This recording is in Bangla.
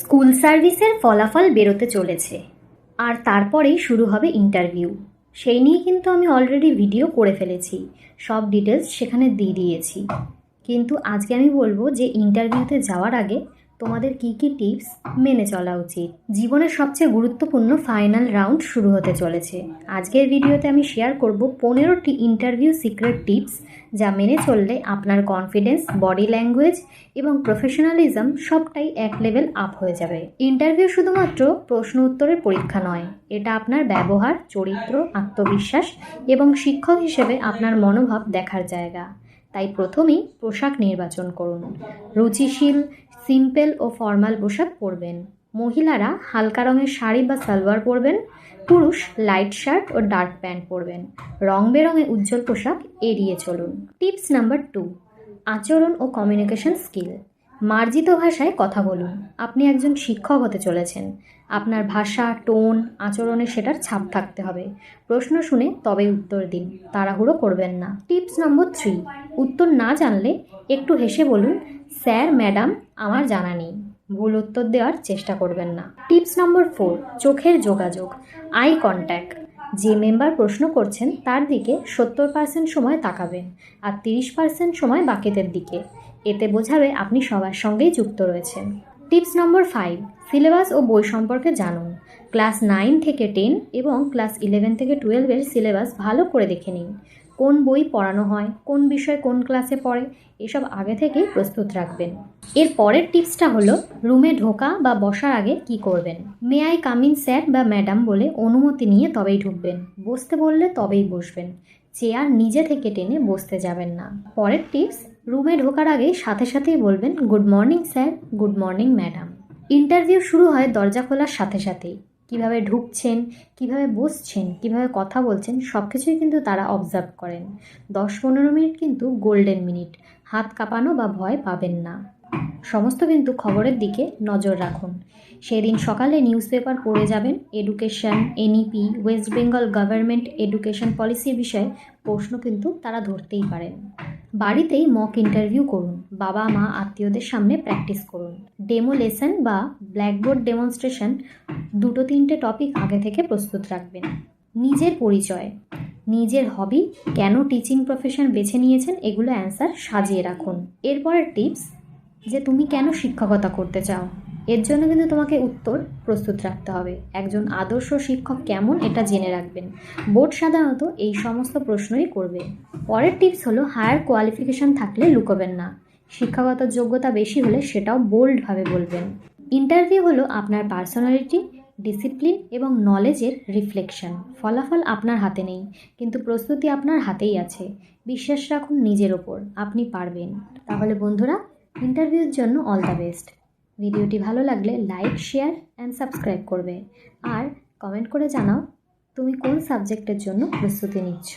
স্কুল সার্ভিসের ফলাফল বেরোতে চলেছে। আর তারপরেই শুরু হবে ইন্টারভিউ। সেই নিয়ে কিন্তু আমি অলরেডি ভিডিও করে ফেলেছি। সব ডিটেলস সেখানে দিয়ে দিয়েছি। কিন্তু আজকে আমি বলব যে ইন্টারভিউতে যাওয়ার আগে তোমাদের কী কী টিপস মেনে চলা উচিত? জীবনের সবচেয়ে গুরুত্বপূর্ণ ফাইনাল রাউন্ড শুরু হতে চলেছে। আজকের ভিডিওতে আমি শেয়ার করব পনেরোটি ইন্টারভিউ সিক্রেট টিপস যা মেনে চললে আপনার কনফিডেন্স, বডি ল্যাঙ্গুয়েজ এবং প্রফেশনালিজম সবটাই এক লেভেল আপ হয়ে যাবে। ইন্টারভিউ শুধুমাত্র প্রশ্ন উত্তরের পরীক্ষা নয়, এটা আপনার ব্যবহার, চরিত্র, আত্মবিশ্বাস এবং শিক্ষক হিসেবে আপনার মনোভাব দেখার জায়গা। তাই প্রথমেই পোশাক নির্বাচন করুন। রুচিশীল সিম্পল ও ফর্মাল পোশাক পরবেন। মহিলারা হালকা রঙের শাড়ি বা সালোয়ার পরবেন, পুরুষ লাইট শার্ট ও ডার্ক প্যান্ট পরবেন। রং বেরঙে উজ্জ্বল পোশাক এড়িয়ে চলুন। টিপস নাম্বার টু, আচরণ ও কমিউনিকেশন স্কিল। মার্জিত ভাষায় কথা বলুন। আপনি একজন শিক্ষক হতে চলেছেন। আপনার ভাষা, টোন, আচরণে সেটার ছাপ থাকতে হবে। প্রশ্ন শুনে তবেই উত্তর দিন। তাড়াহুড়ো করবেন না। টিপস নম্বর থ্রি, উত্তর না জানলে একটু হেসে বলুন স্যার, ম্যাডাম, আমার জানা নেই। ভুল উত্তর দেওয়ার চেষ্টা করবেন না। টিপস নম্বর ফোর, চোখের যোগাযোগ, আই কন্ট্যাক্ট। যে মেম্বার প্রশ্ন করছেন, তার দিকে সত্তর পার্সেন্ট সময় তাকাবেন আর তিরিশ পার্সেন্ট সময় বাকিদের দিকে। এতে বোঝাবে আপনি সবার সঙ্গেই যুক্ত রয়েছেন। টিপস নম্বর ফাইভ সিলেবাস ও বই সম্পর্কে জানুন। ক্লাস নাইন থেকে টেন এবং ক্লাস ইলেভেন থেকে টুয়েলভের সিলেবাস ভালো করে দেখে নিন। কোন বই পড়ানো হয়, কোন বিষয় কোন ক্লাসে পড়ে, এসব আগে থেকেই প্রস্তুত রাখবেন। এর পরের টিপসটা হলো, রুমে ঢোকা বা বসার আগে কি করবেন? May I come in sir বা ম্যাডাম বলে অনুমতি নিয়ে তবেই ঢুকবেন। বসতে বললে তবেই বসবেন। চেয়ার নিজে থেকে টেনে বসতে যাবেন না। পরের টিপস, রুমে ঢোকার আগে সাথে সাথেই বলবেন, good morning, sir. Good morning, madam. Interview শুরু হয় দরজা খোলার সাথে সাথেই। কীভাবে ঢুকছেন, কীভাবে বসছেন, কীভাবে কথা বলছেন সব কিছুই কিন্তু তারা অবজার্ভ করেন। দশ পনেরো মিনিট কিন্তু গোল্ডেন মিনিট হাত কাঁপানো বা ভয় পাবেন না। সমস্ত কিন্তু খবরের দিকে নজর রাখুন। সেদিন সকালে নিউজ পেপার পড়ে যাবেন education, NEP, West Bengal government education পলিসির বিষয়ে প্রশ্ন কিন্তু তারা ধরতেই পারেন। বাড়িতেই মক ইন্টারভিউ করুন, বাবা, মা, আত্মীয়দের সামনে প্র্যাকটিস করুন। ডেমো লেসন বা ব্ল্যাকবোর্ড ডেমনস্ট্রেশন দুটো তিনটে টপিক আগে থেকে প্রস্তুত রাখবেন। নিজের পরিচয়, নিজের হবি কেন টিচিং প্রফেশন বেছে নিয়েছেন এগুলো অ্যান্সার সাজিয়ে রাখুন। এরপরের টিপস যে তুমি কেন শিক্ষকতা করতে চাও? এর জন্য কিন্তু তোমাকে উত্তর প্রস্তুত রাখতে হবে। একজন আদর্শ শিক্ষক কেমন এটা জেনে রাখবেন। বোর্ড সাধারণত এই সমস্ত প্রশ্নই করবে। পরের টিপস হলো, হায়ার কোয়ালিফিকেশন থাকলে লুকোবেন না। শিক্ষাগত যোগ্যতা বেশি হলে সেটাও বোল্ডভাবে বলবেন। ইন্টারভিউ হলো আপনার পার্সোনালিটি, ডিসিপ্লিন এবং নলেজের রিফ্লেকশন। ফলাফল আপনার হাতে নেই, কিন্তু প্রস্তুতি আপনার হাতেই আছে। বিশ্বাস রাখুন নিজের ওপর, আপনি পারবেন। তাহলে বন্ধুরা ইন্টারভিউর জন্য অল দ্য বেস্ট। ভিডিওটি ভালো লাগলে লাইক, শেয়ার অ্যান্ড সাবস্ক্রাইব করবে। আর কমেন্ট করে জানাও তুমি কোন সাবজেক্টের জন্য প্রস্তুতি নিচ্ছ।